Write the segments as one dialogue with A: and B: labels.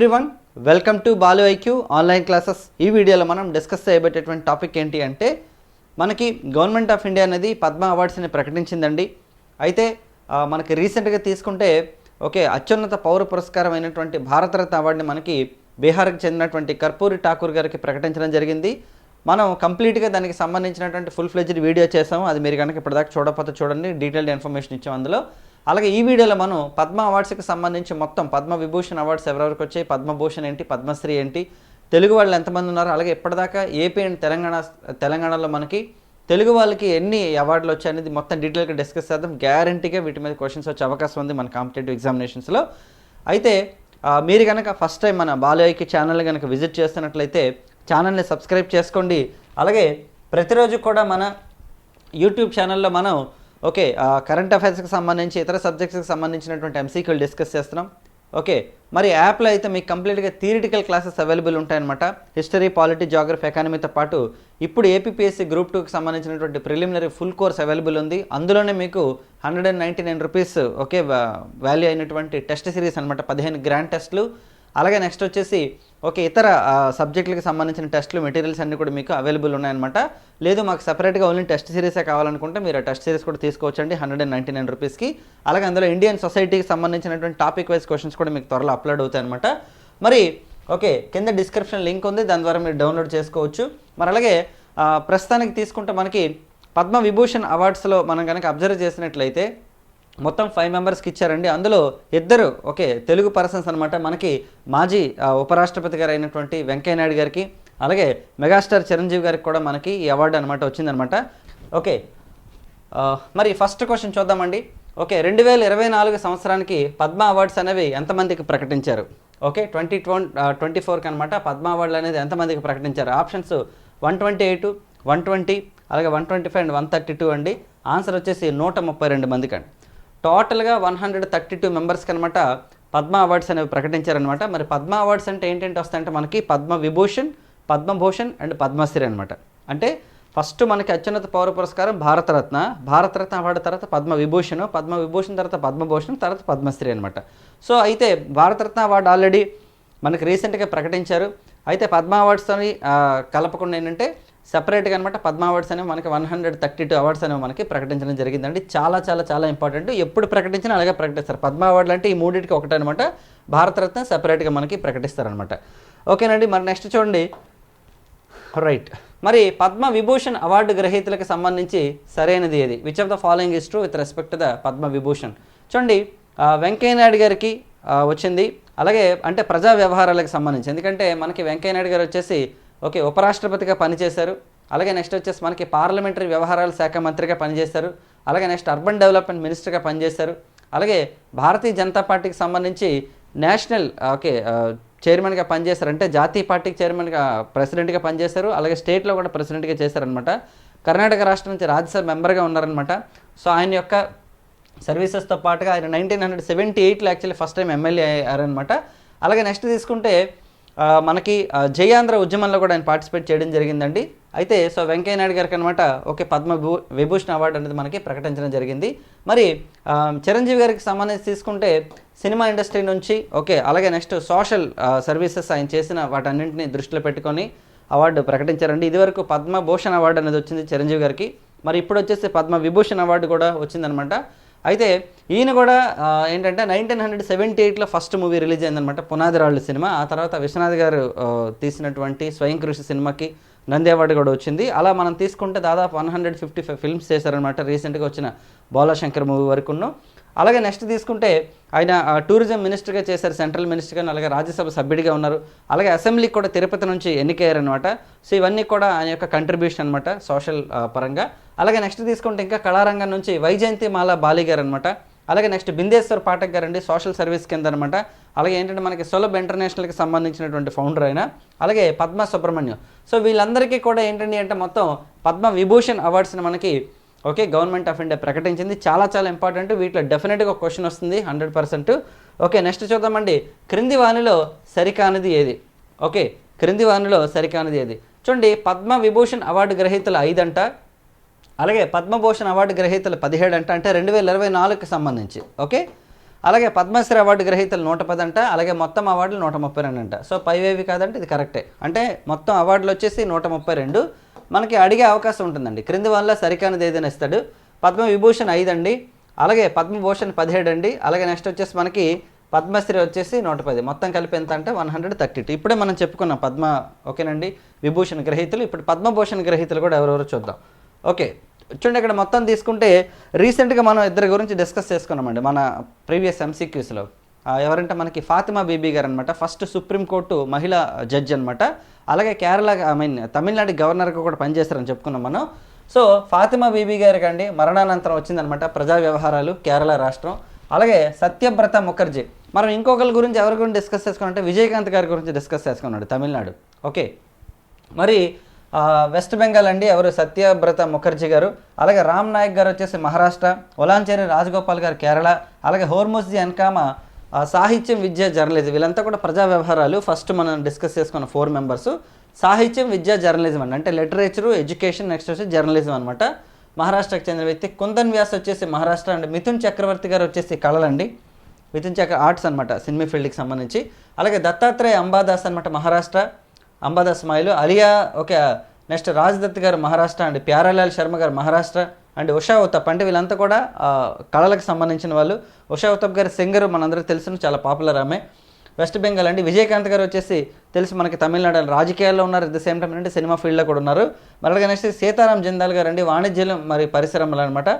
A: Everyone welcome to Balu IQ online classes ఈ వీడియోలో మనం డిస్కస్ చేయబెట్టేటువంటి టాపిక్ ఏంటి అంటే మనకి గవర్నమెంట్ ఆఫ్ ఇండియా అనేది పద్మ అవార్డ్స్ని ప్రకటించిందండి అయితే మనకి రీసెంట్గా తీసుకుంటే ఓకే అత్యున్నత పౌర పురస్కారం అయినటువంటి భారతరత్న అవార్డుని మనకి బీహార్కి చెందినటువంటి కర్పూరి ఠాకూర్ గారికి ప్రకటించడం జరిగింది మనం కంప్లీట్గా దానికి సంబంధించినటువంటి ఫుల్ ఫ్లెజ్డ్ వీడియో చేసాము అది మీరు కనుక ఇప్పటిదాకా చూడకపోతే చూడండి డీటెయిల్డ్ ఇన్ఫర్మేషన్ ఇచ్చాం అందులో అలాగే ఈ వీడియోలో మనం పద్మ అవార్డ్స్కి సంబంధించి మొత్తం పద్మ విభూషణ్ అవార్డ్స్ ఎవరెవరికి వచ్చాయి పద్మభూషణ్ ఏంటి పద్మశ్రీ ఏంటి తెలుగు వాళ్ళు ఎంతమంది ఉన్నారు అలాగే ఇప్పటిదాకా ఏపీ అండ్ తెలంగాణ తెలంగాణలో మనకి తెలుగు వాళ్ళకి ఎన్ని అవార్డులు వచ్చాయి అనేది మొత్తం డీటెయిల్గా డిస్కస్ చేద్దాం గ్యారంటీగా వీటి మీద క్వశ్చన్స్ వచ్చే అవకాశం ఉంది మన కాంపిటేటివ్ ఎగ్జామినేషన్స్లో అయితే మీరు కనుక ఫస్ట్ టైం మన బాలయ్యకి ఛానల్ కనుక విజిట్ చేస్తున్నట్లయితే ఛానల్ని సబ్స్క్రైబ్ చేసుకోండి అలాగే ప్రతిరోజు కూడా మన యూట్యూబ్ ఛానల్లో మనం ఓకే కరెంట్ అఫైర్స్కి సంబంధించి ఇతర సబ్జెక్ట్స్కి సంబంధించినటువంటి ఎంసీక్యూలు డిస్కస్ చేస్తున్నాం ఓకే మరి యాప్లో అయితే మీకు కంప్లీట్గా థియరిటికల్ క్లాసెస్ అవైలబుల్ ఉంటాయన్నమాట హిస్టరీ పాలిటీ జాగ్రఫీ ఎకానమీతో పాటు ఇప్పుడు ఏపీఎస్సీ గ్రూప్ టూకి సంబంధించినటువంటి ప్రిలిమినరీ ఫుల్ కోర్స్ అవైలబుల్ ఉంది అందులోనే మీకు hundred and ninety nine rupees okay value అయినటువంటి టెస్ట్ సిరీస్ అనమాట పదిహేను గ్రాండ్ టెస్ట్లు అలాగే నెక్స్ట్ వచ్చేసి ఓకే ఇతర సబ్జెక్టులకు సంబంధించిన టెస్టులు మెటీరియల్స్ అన్నీ కూడా మీకు అవైలబుల్ ఉన్నాయన్నమాట లేదు మాకు సపరేట్గా ఓన్లీ టెస్ట్ సిరీసే కావాలనుకుంటే మీరు టెస్ట్ సిరీస్ కూడా తీసుకోవచ్చండి హండ్రెడ్ అండ్ నైంటీ నైన్ రూపీస్కి అలాగే అందులో ఇండియన్ సొసైటీకి సంబంధించినటువంటి టాపిక్ వైజ్ క్వశ్చన్స్ కూడా మీకు త్వరలో అప్లోడ్ అవుతాయి అనమాట మరి ఓకే కింద డిస్క్రిప్షన్ లింక్ ఉంది దాని ద్వారా మీరు డౌన్లోడ్ చేసుకోవచ్చు మరి అలాగే ప్రస్తుతానికి తీసుకుంటే మనకి పద్మ విభూషణ్ అవార్డ్స్లో మనం కనుక అబ్జర్వ్ చేసినట్లయితే మొత్తం ఫైవ్ మెంబర్స్కి ఇచ్చారండి అందులో ఇద్దరు ఓకే తెలుగు పర్సన్స్ అనమాట మనకి మాజీ ఉపరాష్ట్రపతి గారు అయినటువంటి వెంకయ్యనాయుడు గారికి అలాగే మెగాస్టార్ చిరంజీవి గారికి కూడా మనకి ఈ అవార్డు అనమాట వచ్చిందనమాట ఓకే మరి ఫస్ట్ క్వశ్చన్ చూద్దామండి ఓకే రెండు వేల ఇరవై నాలుగు సంవత్సరానికి పద్మ అవార్డ్స్ అనేవి ఎంతమందికి ప్రకటించారు ఓకే ట్వంటీ ట్వం ట్వంటీ ఫోర్కి అనమాట పద్మ అవార్డులు అనేది ఎంతమందికి ప్రకటించారు options one twenty eight one twenty అలాగే one twenty five and one thirty two అండి ఆన్సర్ వచ్చేసి నూట ముప్పై రెండు మందికి అండి టోటల్గా వన్ హండ్రెడ్ థర్టీ టూ మెంబర్స్కి అనమాట పద్మ అవార్డ్స్ అనేవి ప్రకటించారనమాట మరి పద్మ అవార్డ్స్ అంటే ఏంటంటే వస్తాయంటే మనకి పద్మ విభూషణ్ పద్మభూషణ్ అండ్ పద్మశ్రీ అనమాట అంటే ఫస్ట్ మనకి అత్యున్నత పౌర పురస్కారం భారతరత్న భారతరత్న అవార్డు తర్వాత పద్మ విభూషణ్ పద్మ విభూషణ్ తర్వాత పద్మభూషణ్ తర్వాత పద్మశ్రీ అనమాట సో అయితే భారతరత్న అవార్డు ఆల్రెడీ మనకి రీసెంట్గా ప్రకటించారు అయితే పద్మ అని కలపకుండా ఏంటంటే సపరేట్గా అనమాట పద్మ అవార్డ్స్ అనేవి మనకి one hundred thirty two awards అనేవి మనకి ప్రకటించడం జరిగిందండి చాలా చాలా చాలా ఇంపార్టెంట్ ఎప్పుడు ప్రకటించినా అలాగే ప్రకటిస్తారు పద్మ అవార్డులు అంటే ఈ మూడింటికి ఒకటనమాట భారతరత్న సపరేట్గా మనకి ప్రకటిస్తారనమాట ఓకేనండి మరి నెక్స్ట్ చూడండి రైట్ మరి పద్మ విభూషణ్ అవార్డు గ్రహీతలకు సంబంధించి సరైనది ఏది which of the following is true with respect the Padma Vibhushan చూడండి వెంకయ్య నాయుడు గారికి వచ్చింది అలాగే అంటే ప్రజా వ్యవహారాలకు సంబంధించి ఎందుకంటే మనకి వెంకయ్యనాయుడు గారు వచ్చేసి ఓకే ఉపరాష్ట్రపతిగా పనిచేశారు అలాగే నెక్స్ట్ వచ్చేసి మనకి పార్లమెంటరీ వ్యవహారాల శాఖ మంత్రిగా పనిచేశారు అలాగే నెక్స్ట్ అర్బన్ డెవలప్మెంట్ మినిస్టర్గా పనిచేశారు అలాగే భారతీయ జనతా పార్టీకి సంబంధించి నేషనల్ ఓకే చైర్మన్గా పనిచేశారు అంటే జాతీయ పార్టీకి చైర్మన్గా ప్రెసిడెంట్గా పనిచేశారు అలాగే స్టేట్లో కూడా ప్రెసిడెంట్గా చేశారనమాట కర్ణాటక రాష్ట్రం నుంచి రాజ్యసభ మెంబర్గా ఉన్నారనమాట సో ఆయన యొక్క సర్వీసెస్తో పాటుగా ఆయన నైన్టీన్ హండ్రెడ్ సెవెంటీ ఎయిట్లో యాక్చువల్లీ ఫస్ట్ టైం ఎమ్మెల్యే అయ్యారనమాట అలాగే నెక్స్ట్ తీసుకుంటే మనకి జయాంధ్ర ఉద్యమంలో కూడా ఆయన పార్టిసిపేట్ చేయడం జరిగిందండి అయితే సో వెంకయ్యనాయుడు గారికి అనమాట ఓకే పద్మ విభూషణ్ అవార్డు అనేది మనకి ప్రకటించడం జరిగింది మరి చిరంజీవి గారికి సంబంధించి తీసుకుంటే సినిమా ఇండస్ట్రీ నుంచి ఓకే అలాగే నెక్స్ట్ సోషల్ సర్వీసెస్ ఆయన చేసిన వాటన్నింటిని దృష్టిలో పెట్టుకొని అవార్డు ప్రకటించారండి ఇదివరకు పద్మభూషణ్ అవార్డు అనేది వచ్చింది చిరంజీవి గారికి మరి ఇప్పుడు వచ్చేసి పద్మ విభూషణ్ అవార్డు కూడా వచ్చిందనమాట అయితే ఈయన కూడా ఏంటంటే నైన్టీన్ హండ్రెడ్ సెవెంటీ ఎయిట్లో ఫస్ట్ మూవీ రిలీజ్ అయిందనమాట రాళ్ళు సినిమా ఆ తర్వాత విశ్వనాథ్ గారు తీసినటువంటి స్వయం కృషి సినిమాకి నంది అవార్డు కూడా వచ్చింది అలా మనం తీసుకుంటే దాదాపు one hundred fifty five films చేశారనమాట రీసెంట్గా వచ్చిన బాలాశంకర్ మూవీ వరకును అలాగే నెక్స్ట్ తీసుకుంటే ఆయన టూరిజం మినిస్టర్గా చేశారు సెంట్రల్ మినిస్టర్గా అలాగే రాజ్యసభ సభ్యుడిగా ఉన్నారు అలాగే అసెంబ్లీకి కూడా తిరుపతి నుంచి ఎన్నికయ్యారనమాట సో ఇవన్నీ కూడా ఆయన యొక్క కంట్రిబ్యూషన్ అనమాట సోషల్ పరంగా అలాగే నెక్స్ట్ తీసుకుంటే ఇంకా కళారంగం నుంచి వైజయంతి మాల బాలి గారు అనమాట అలాగే నెక్స్ట్ బిందేశ్వర్ పాఠక్ గారండి సోషల్ సర్వీస్ కింద అనమాట అలాగే ఏంటంటే మనకి సులభ్ ఇంటర్నేషనల్కి సంబంధించినటువంటి ఫౌండర్ అయినా అలాగే పద్మ సుబ్రహ్మణ్యం సో వీళ్ళందరికీ కూడా ఏంటండి అంటే మొత్తం పద్మ విభూషణ్ అవార్డ్స్ని మనకి ఓకే గవర్నమెంట్ ఆఫ్ ఇండియా ప్రకటించింది చాలా చాలా ఇంపార్టెంట్ వీటిలో డెఫినెట్గా క్వశ్చన్ వస్తుంది హండ్రెడ్ పర్సెంట్ ఓకే నెక్స్ట్ చూద్దామండి క్రింది వాణిలో సరికానిది ఏది ఓకే క్రింది వాణిలో సరికానిది ఏది చూడండి పద్మ విభూషణ్ అవార్డు గ్రహీతలు ఐదంట అలాగే పద్మభూషణ్ అవార్డు గ్రహీతలు పదిహేడు అంట అంటే రెండు వేల ఇరవై నాలుగుకి సంబంధించి ఓకే అలాగే పద్మశ్రీ అవార్డు గ్రహీతలు నూట పది అంట అలాగే మొత్తం అవార్డులు నూట ముప్పై రెండు అంట సో పైవేవి కాదంటే ఇది కరెక్టే అంటే మొత్తం అవార్డులు వచ్చేసి నూట ముప్పై రెండు మనకి అడిగే అవకాశం ఉంటుందండి క్రింది వల్ల సరికానిది ఏదైనా ఇస్తాడు పద్మవిభూషణ్ ఐదు అండి అలాగే పద్మభూషణ్ పదిహేడు అండి అలాగే నెక్స్ట్ వచ్చేసి మనకి పద్మశ్రీ వచ్చేసి నూట పది మొత్తం కలిపి ఎంత అంటే వన్ హండ్రెడ్ థర్టీ టూ ఇప్పుడే మనం చెప్పుకున్నాం పద్మ ఓకేనండి విభూషణ్ గ్రహీతలు ఇప్పుడు పద్మభూషణ్ గ్రహీతలు కూడా ఎవరెవరో చూద్దాం ఓకే చూడండి ఇక్కడ మొత్తం తీసుకుంటే రీసెంట్గా మనం ఇద్దరి గురించి డిస్కస్ చేసుకున్నామండి మన ప్రీవియస్ ఎంసీక్యూస్లో ఎవరంటే మనకి ఫాతిమా బీబీ గారు అనమాట ఫస్ట్ సుప్రీంకోర్టు మహిళా జడ్జ్ అనమాట అలాగే కేరళ ఐ మీన్ తమిళనాడు గవర్నర్గా కూడా పనిచేస్తారని చెప్పుకున్నాం మనం సో ఫాతిమా బీబీ గారికి కండి మరణానంతరం వచ్చిందనమాట ప్రజా వ్యవహారాలు కేరళ రాష్ట్రం అలాగే సత్యవ్రత ముఖర్జీ మనం ఇంకొకరి గురించి ఎవరి గురించి డిస్కస్ చేసుకున్నామంటే విజయకాంత్ గారి గురించి డిస్కస్ చేసుకున్నాడు తమిళనాడు ఓకే మరి వెస్ట్ బెంగాల్ అండి ఎవరు సత్యవ్రత ముఖర్జీ గారు అలాగే రామ్ నాయక్ గారు వచ్చేసి మహారాష్ట్ర ఒలాంచేరి రాజగోపాల్ గారు కేరళ అలాగే హోర్మోస్జీ అన్కామ సాహిత్యం విద్య జర్నలిజం వీళ్ళంతా కూడా ప్రజా వ్యవహారాలు ఫస్ట్ మనం డిస్కస్ చేసుకున్న ఫోర్ మెంబర్స్ సాహిత్యం విద్య జర్నలిజం అండి అంటే లిటరేచరు ఎడ్యుకేషన్ నెక్స్ట్ వచ్చి జర్నలిజం అనమాట మహారాష్ట్రకు చెందిన వ్యక్తి కుందన్ వ్యాస్ వచ్చేసి మహారాష్ట్ర అండి మిథున్ చక్రవర్తి గారు వచ్చేసి కళలండి మిథున్ చక్ర ఆర్ట్స్ అనమాట సినిమా ఫీల్డ్కి సంబంధించి అలాగే దత్తాత్రేయ అంబాదాస్ అనమాట మహారాష్ట్ర అంబాదా స్మైల్ అలియా ఓకే నెక్స్ట్ రాజ్దత్ గారు మహారాష్ట్ర అండ్ ప్యారాలాల్ శర్మ గారు మహారాష్ట్ర అండ్ ఉషా ఉత్తప్ అంటే వీళ్ళంతా కూడా కళలకు సంబంధించిన వాళ్ళు ఉషా ఉత్తప్ గారి సింగర్ మనందరికీ తెలుసు చాలా పాపులర్ ఆమె వెస్ట్ బెంగాల్ అండి విజయకాంత్ గారు వచ్చేసి తెలుసు మనకి తమిళనాడు రాజకీయాల్లో ఉన్నారు అట్ ద సేమ్ టైం అంటే సినిమా ఫీల్డ్లో కూడా ఉన్నారు మరి అలాగే నెక్స్ట్ సీతారాం జిందాల్ గారు అండి వాణిజ్యం మరి పరిశ్రమలు అనమాట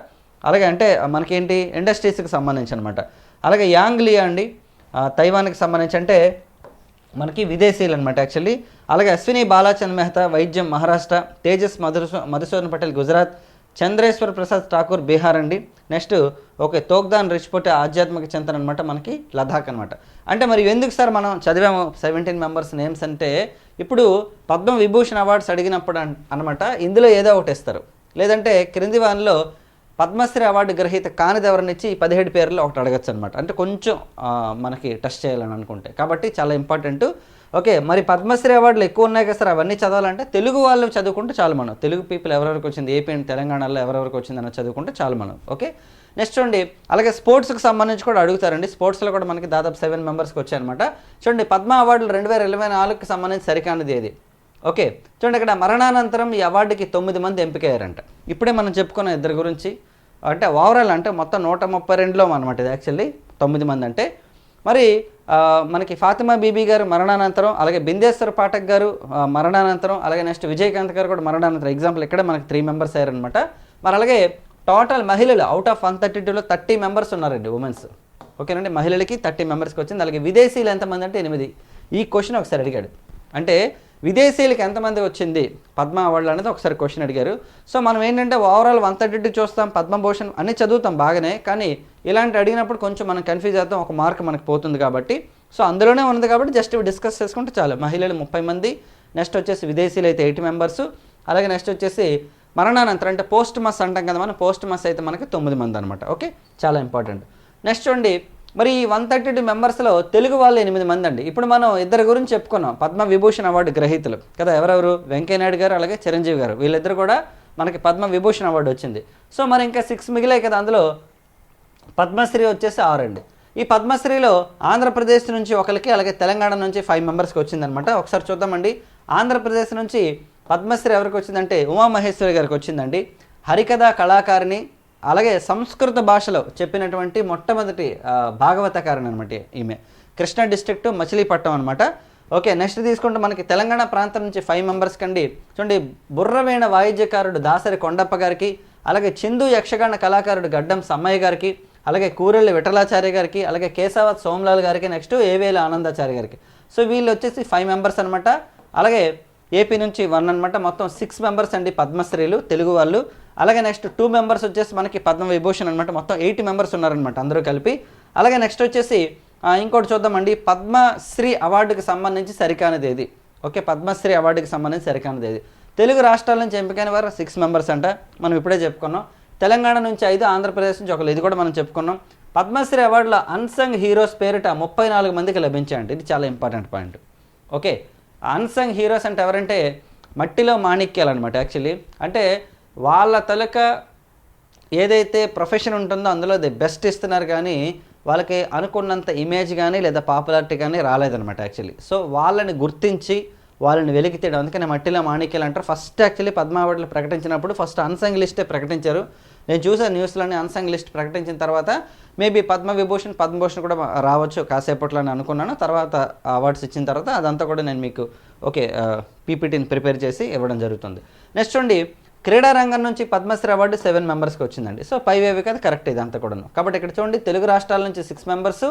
A: అలాగే అంటే మనకేంటి ఇండస్ట్రీస్కి సంబంధించి అనమాట అలాగే యాంగ్లియా అండి తైవాన్కి సంబంధించి అంటే మనకి విదేశీయులు అనమాట యాక్చువల్లీ అలాగే అశ్విని బాలాచంద్ మెహతా వైద్యం మహారాష్ట్ర తేజస్ మధుసూ మధుసూదన్ పటేల్ గుజరాత్ చంద్రేశ్వర్ ప్రసాద్ ఠాకూర్ బీహార్ అండి నెక్స్ట్ ఓకే తోక్దాన్ రిచ్పోటే ఆధ్యాత్మిక చింతన అనమాట మనకి లదాఖ్ అనమాట అంటే మరి ఎందుకు సార్ మనం చదివాము సెవెంటీన్ మెంబర్స్ నేమ్స్ అంటే ఇప్పుడు పద్మ విభూషణ్ అవార్డ్స్ అడిగినప్పుడు అనమాట ఇందులో ఏదో ఒకటి ఇస్తారు లేదంటే క్రింది వానిలో పద్మశ్రీ అవార్డు గ్రహీత ఎవరినిచ్చి ఈ పదిహేడు పేర్లు ఒకటి అడగచ్చు అనమాట అంటే కొంచెం మనకి టెస్ట్ చేయాలని అనుకుంటే కాబట్టి చాలా ఇంపార్టెంట్ ఓకే మరి పద్మశ్రీ అవార్డులు ఎక్కువ ఉన్నాయి కదా సార్ అవన్నీ చదవాలంటే తెలుగు వాళ్ళు చదువుకుంటే చాలు మనం తెలుగు పీపుల్ ఎవరెవరికి వచ్చింది ఏపీ అండ్ తెలంగాణలో ఎవరెవరికి వచ్చింది అని చదువుకుంటే చాలు మనం ఓకే నెక్స్ట్ చూడండి అలాగే స్పోర్ట్స్కి సంబంధించి కూడా అడుగుతారండి స్పోర్ట్స్లో కూడా మనకి దాదాపు సెవెన్ మెంబర్స్కి వచ్చాయన్నమాట చూడండి పద్మ అవార్డులు రెండు వేల ఇరవై నాలుగుకి సంబంధించి సరికానిది ఏది ఓకే చూడండి ఇక్కడ మరణానంతరం ఈ అవార్డుకి తొమ్మిది మంది ఎంపికయ్యారంట ఇప్పుడే మనం చెప్పుకున్న ఇద్దరి గురించి అంటే ఓవరాల్ అంటే మొత్తం నూట ముప్పై రెండులో అనమాట ఇది యాక్చువల్లీ తొమ్మిది మంది అంటే మరి మనకి ఫాతిమా బీబీ గారు మరణానంతరం అలాగే బిందేశ్వర పాఠక్ గారు మరణానంతరం అలాగే నెక్స్ట్ విజయకాంత్ గారు కూడా మరణానంతరం ఎగ్జాంపుల్ ఇక్కడ మనకి త్రీ మెంబర్స్ అయ్యారనమాట మరి అలాగే టోటల్ మహిళలు అవుట్ ఆఫ్ వన్ థర్టీ టూలో థర్టీ మెంబర్స్ ఉన్నారండి ఉమెన్స్ ఓకేనండి మహిళలకి థర్టీ మెంబర్స్కి వచ్చింది అలాగే విదేశీయులు ఎంతమంది అంటే ఎనిమిది ఈ క్వశ్చన్ ఒకసారి అడిగాడు అంటే విదేశీయులకు ఎంతమంది వచ్చింది పద్మ అవార్డులు అనేది ఒకసారి క్వశ్చన్ అడిగారు సో మనం ఏంటంటే ఓవరాల్ వన్ థర్టీ చూస్తాం పద్మభూషణ్ అన్ని చదువుతాం బాగానే కానీ ఇలాంటి అడిగినప్పుడు కొంచెం మనం కన్ఫ్యూజ్ అవుతాం ఒక మార్క్ మనకు పోతుంది కాబట్టి సో అందులోనే ఉన్నది కాబట్టి జస్ట్ ఇవి డిస్కస్ చేసుకుంటే చాలు మహిళలు ముప్పై మంది నెక్స్ట్ వచ్చేసి విదేశీయులు అయితే ఎయిటీ మెంబర్స్ అలాగే నెక్స్ట్ వచ్చేసి మరణానంతరం అంటే పోస్ట్ మస్ అంటాం కదా మనం పోస్ట్ మస్ అయితే మనకి తొమ్మిది మంది అనమాట ఓకే చాలా ఇంపార్టెంట్ నెక్స్ట్ చూడండి మరి ఈ వన్ థర్టీ టూ మెంబర్స్లో తెలుగు వాళ్ళు ఎనిమిది మంది అండి ఇప్పుడు మనం ఇద్దరి గురించి చెప్పుకున్నాం పద్మ విభూషణ్ అవార్డు గ్రహీతలు కదా ఎవరెవరు వెంకయ్యనాయుడు గారు అలాగే చిరంజీవి గారు వీళ్ళిద్దరు కూడా మనకి పద్మ విభూషణ్ అవార్డు వచ్చింది సో మరి ఇంకా సిక్స్ మిగిలే కదా అందులో పద్మశ్రీ వచ్చేసి ఆరు అండి ఈ పద్మశ్రీలో ఆంధ్రప్రదేశ్ నుంచి ఒకరికి అలాగే తెలంగాణ నుంచి ఫైవ్ మెంబర్స్కి వచ్చిందనమాట ఒకసారి చూద్దామండి ఆంధ్రప్రదేశ్ నుంచి పద్మశ్రీ ఎవరికి వచ్చిందంటే ఉమామహేశ్వరి గారికి వచ్చిందండి హరికథ కళాకారిణి అలాగే సంస్కృత భాషలో చెప్పినటువంటి మొట్టమొదటి భాగవతకారణ అనమాట ఈమె కృష్ణా డిస్ట్రిక్ట్ మచిలీపట్నం అనమాట ఓకే నెక్స్ట్ తీసుకుంటే మనకి తెలంగాణ ప్రాంతం నుంచి ఫైవ్ మెంబర్స్ కండి చూడండి బుర్రవేణ వాయిద్యకారుడు దాసరి కొండప్ప గారికి అలాగే చిందు యక్షగాన కళాకారుడు గడ్డం సమ్మయ్య గారికి అలాగే కూరెళ్ళి విఠలాచార్య గారికి అలాగే కేశవత్ సోమలాల్ గారికి నెక్స్ట్ ఏవేల ఆనందాచార్య గారికి సో వీళ్ళు వచ్చేసి ఫైవ్ మెంబర్స్ అనమాట అలాగే ఏపీ నుంచి వన్ అనమాట మొత్తం సిక్స్ మెంబర్స్ అండి పద్మశ్రీలు తెలుగు వాళ్ళు అలాగే నెక్స్ట్ టూ మెంబర్స్ వచ్చేసి మనకి పద్మ విభూషణ్ అనమాట మొత్తం ఎయిట్ మెంబర్స్ ఉన్నారనమాట అందరూ కలిపి అలాగే నెక్స్ట్ వచ్చేసి ఇంకోటి చూద్దామండి పద్మశ్రీ అవార్డుకి సంబంధించి సరికానిది ఏది ఓకే పద్మశ్రీ అవార్డుకి సంబంధించి సరికానిది ఏది తెలుగు రాష్ట్రాల నుంచి ఎంపికైన వారు సిక్స్ మెంబర్స్ అంట మనం ఇప్పుడే చెప్పుకున్నాం తెలంగాణ నుంచి ఐదు ఆంధ్రప్రదేశ్ నుంచి ఒకరు ఇది కూడా మనం చెప్పుకున్నాం పద్మశ్రీ అవార్డులో అన్సంగ్ హీరోస్ పేరిట ముప్పై నాలుగు మందికి లభించాయండి ఇది చాలా important point okay unsung heroes అంటే ఎవరంటే మట్టిలో మాణిక్యాలు అనమాట యాక్చువల్లీ అంటే వాళ్ళ తలక ఏదైతే ప్రొఫెషన్ ఉంటుందో అందులో ది బెస్ట్ ఇస్తున్నారు కానీ వాళ్ళకి అనుకున్నంత ఇమేజ్ కానీ లేదా పాపులారిటీ కానీ రాలేదనమాట యాక్చువల్లీ సో వాళ్ళని గుర్తించి వాళ్ళని వెలికి తీయడం అందుకని మట్టిలో మాణిక్యాలు అంటారు ఫస్ట్ యాక్చువల్లీ పద్మావతిలో ప్రకటించినప్పుడు ఫస్ట్ అన్సంగ్ లిస్టే ప్రకటించారు నేను చూసాను న్యూస్లోనే అన్సంగ్ లిస్ట్ ప్రకటించిన తర్వాత మేబీ విభూషణ్ పద్మభూషణ్ కూడా రావచ్చు కాసేపట్లో అని అనుకున్నాను తర్వాత అవార్డ్స్ ఇచ్చిన తర్వాత అదంతా కూడా నేను మీకు ఓకే పీపీటీని ప్రిపేర్ చేసి ఇవ్వడం జరుగుతుంది నెక్స్ట్ ఉండి క్రీడారంగం నుంచి పద్మశ్రీ అవార్డు సెవెన్ మెంబర్స్కి వచ్చిందండి సో పై వేవి కదా కరెక్ట్ ఇదంతా కూడా కాబట్టి ఇక్కడ చూడండి తెలుగు రాష్ట్రాల నుంచి సిక్స్ మెంబర్స్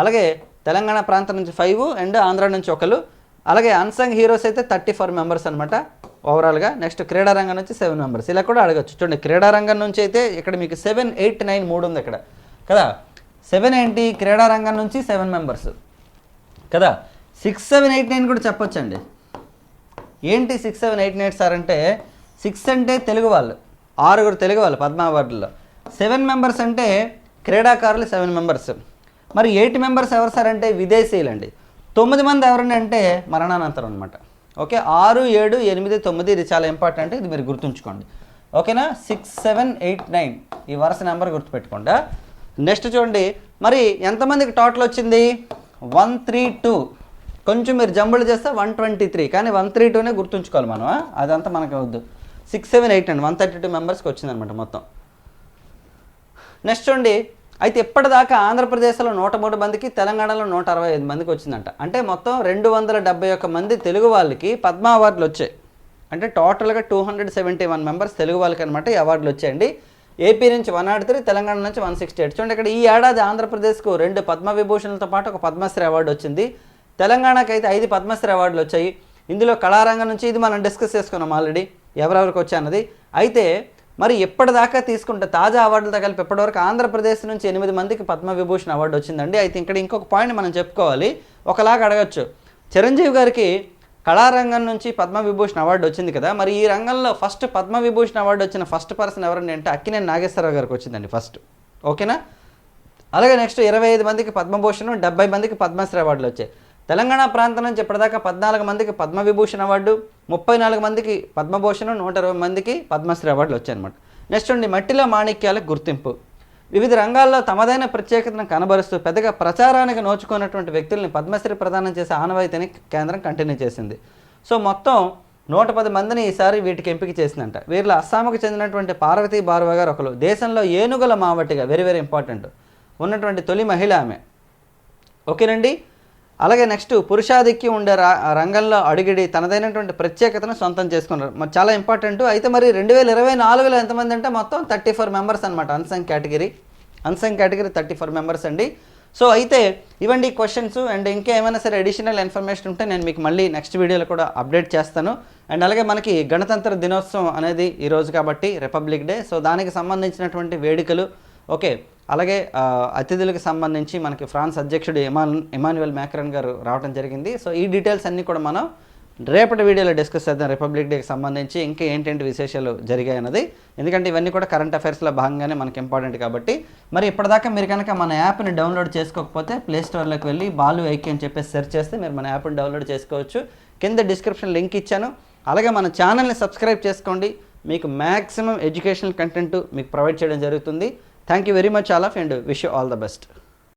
A: అలాగే తెలంగాణ ప్రాంతం నుంచి ఫైవ్ అండ్ ఆంధ్ర నుంచి ఒకరు అలాగే అన్సంగ్ హీరోస్ అయితే థర్టీ ఫోర్ మెంబర్స్ అనమాట ఓవరాల్గా నెక్స్ట్ క్రీడారంగం నుంచి సెవెన్ మెంబర్స్ ఇలా కూడా అడగచ్చు చూడండి క్రీడారంగం నుంచి అయితే ఇక్కడ మీకు సెవెన్ ఎయిట్ నైన్ మూడు ఉంది ఇక్కడ కదా సెవెన్ ఏంటి క్రీడారంగం నుంచి సెవెన్ మెంబర్స్ కదా సిక్స్ సెవెన్ ఎయిట్ నైన్ కూడా చెప్పొచ్చండి ఏంటి six seven eight nine sir అంటే సిక్స్ అంటే తెలుగు వాళ్ళు ఆరుగురు తెలుగు వాళ్ళు పద్మ అవార్డుల్లో సెవెన్ మెంబర్స్ అంటే క్రీడాకారులు సెవెన్ మెంబర్స్ మరి ఎయిట్ మెంబర్స్ ఎవరు సార్ అంటే విదేశీయులండి తొమ్మిది మంది ఎవరండి అంటే మరణానంతరం అనమాట ఓకే ఆరు ఏడు ఎనిమిది తొమ్మిది ఇది చాలా ఇంపార్టెంట్ ఇది మీరు గుర్తుంచుకోండి ఓకేనా సిక్స్ సెవెన్ ఎయిట్ నైన్ ఈ వరుస నెంబర్ గుర్తుపెట్టుకోండి నెక్స్ట్ చూడండి మరి ఎంతమందికి టోటల్ వచ్చింది వన్ త్రీ టూ కొంచెం మీరు జంబులు చేస్తే వన్ ట్వంటీ త్రీ కానీ వన్ త్రీ టూనే గుర్తుంచుకోవాలి మనం అదంతా మనకు వద్దు సిక్స్ సెవెన్ ఎయిట్ అండి వన్ థర్టీ టూ మెంబర్స్కి వచ్చిందనమాట మొత్తం నెక్స్ట్ చూడండి అయితే ఇప్పటిదాకా ఆంధ్రప్రదేశ్లో నూట మూడు మందికి తెలంగాణలో నూట అరవై ఐదు మందికి వచ్చిందంట అంటే మొత్తం రెండు వందల డెబ్బై ఒక్క మంది తెలుగు వాళ్ళకి పద్మ అవార్డులు వచ్చాయి అంటే టోటల్గా two hundred seventy one members Telugu వాళ్ళకి అనమాట ఈ అవార్డులు వచ్చాయండి ఏపీ నుంచి వన్ నాట్ త్రీ తెలంగాణ నుంచి వన్ సిక్స్టీ ఎయిట్ చూడండి ఇక్కడ ఈ ఏడాది ఆంధ్రప్రదేశ్కు రెండు పద్మ విభూషణలతో పాటు ఒక పద్మశ్రీ అవార్డు వచ్చింది తెలంగాణకు అయితే ఐదు పద్మశ్రీ అవార్డులు వచ్చాయి ఇందులో కళారంగం నుంచి ఇది మనం డిస్కస్ చేసుకున్నాం ఆల్రెడీ ఎవరెవరికి వచ్చాన్నది అయితే మరి ఎప్పటిదాకా తీసుకుంటే తాజా అవార్డులతో కలిపి ఎప్పటివరకు ఆంధ్రప్రదేశ్ నుంచి ఎనిమిది మందికి పద్మవిభూషణ్ అవార్డు వచ్చిందండి అయితే ఇక్కడ ఇంకొక పాయింట్ మనం చెప్పుకోవాలి ఒకలాగా అడగచ్చు చిరంజీవి గారికి కళారంగం నుంచి పద్మవిభూషణ్ అవార్డు వచ్చింది కదా మరి ఈ రంగంలో ఫస్ట్ పద్మవిభూషణ్ అవార్డు వచ్చిన ఫస్ట్ పర్సన్ ఎవరండి అంటే అక్కినేని నాగేశ్వరరావు గారికి వచ్చిందండి ఫస్ట్ ఓకేనా అలాగే నెక్స్ట్ ఇరవై ఐదు మందికి పద్మభూషణం డెబ్బై మందికి పద్మశ్రీ అవార్డులు వచ్చాయి తెలంగాణ ప్రాంతం నుంచి ఇప్పటిదాకా పద్నాలుగు మందికి విభూషణ్ అవార్డు ముప్పై నాలుగు మందికి పద్మభూషణ్ నూట ఇరవై మందికి పద్మశ్రీ అవార్డులు వచ్చాయన్నమాట నెక్స్ట్ ఉండి మట్టిలో మాణిక్యాలకు గుర్తింపు వివిధ రంగాల్లో తమదైన ప్రత్యేకతను కనబరుస్తూ పెద్దగా ప్రచారానికి నోచుకున్నటువంటి వ్యక్తుల్ని పద్మశ్రీ ప్రదానం చేసే ఆనవాయితీని కేంద్రం కంటిన్యూ చేసింది సో మొత్తం నూట పది మందిని ఈసారి వీటికి ఎంపిక చేసిందంట వీరిలో అస్సాంకు చెందినటువంటి పార్వతీ భార్వ గారు ఒకరు దేశంలో ఏనుగుల మావటిగా వెరీ వెరీ ఇంపార్టెంట్ ఉన్నటువంటి తొలి మహిళ ఆమె ఓకేనండి అలాగే నెక్స్ట్ పురుషాధిక్యం ఉండే రంగంలో అడిగిడి తనదైనటువంటి ప్రత్యేకతను సొంతం చేసుకున్నారు మరి చాలా ఇంపార్టెంట్ అయితే మరి రెండు వేల ఇరవై నాలుగులో ఎంతమంది అంటే మొత్తం థర్టీ ఫోర్ మెంబర్స్ అనమాట unsung category unsung category thirty four members అండి సో అయితే ఇవ్వండి క్వశ్చన్స్ అండ్ ఇంకా ఏమైనా సరే అడిషనల్ ఇన్ఫర్మేషన్ ఉంటే నేను మీకు మళ్ళీ నెక్స్ట్ వీడియోలో కూడా అప్డేట్ చేస్తాను అండ్ అలాగే మనకి గణతంత్ర దినోత్సవం అనేది ఈరోజు కాబట్టి రిపబ్లిక్ డే సో దానికి సంబంధించినటువంటి వేడుకలు ఓకే అలాగే అతిథులకు సంబంధించి మనకి ఫ్రాన్స్ అధ్యక్షుడు ఎమాన్ ఎమాన్యువల్ మ్యాక్రన్ గారు రావడం జరిగింది సో ఈ డీటెయిల్స్ అన్నీ కూడా మనం రేపటి వీడియోలో డిస్కస్ చేద్దాం రిపబ్లిక్ డేకి సంబంధించి ఇంకా ఏంటంటే విశేషాలు జరిగాయన్నది ఎందుకంటే ఇవన్నీ కూడా కరెంట్ అఫైర్స్లో భాగంగానే మనకి ఇంపార్టెంట్ కాబట్టి మరి ఇప్పటిదాకా మీరు కనుక మన యాప్ని డౌన్లోడ్ చేసుకోకపోతే ప్లే స్టోర్లోకి వెళ్ళి బాలు ఐకి అని చెప్పేసి సెర్చ్ చేస్తే మీరు మన యాప్ని డౌన్లోడ్ చేసుకోవచ్చు కింద డిస్క్రిప్షన్ లింక్ ఇచ్చాను అలాగే మన ఛానల్ని సబ్స్క్రైబ్ చేసుకోండి మీకు మ్యాక్సిమం ఎడ్యుకేషనల్ కంటెంట్ మీకు ప్రొవైడ్ చేయడం జరుగుతుంది Thank you very much, Alaf, and wish you all the best.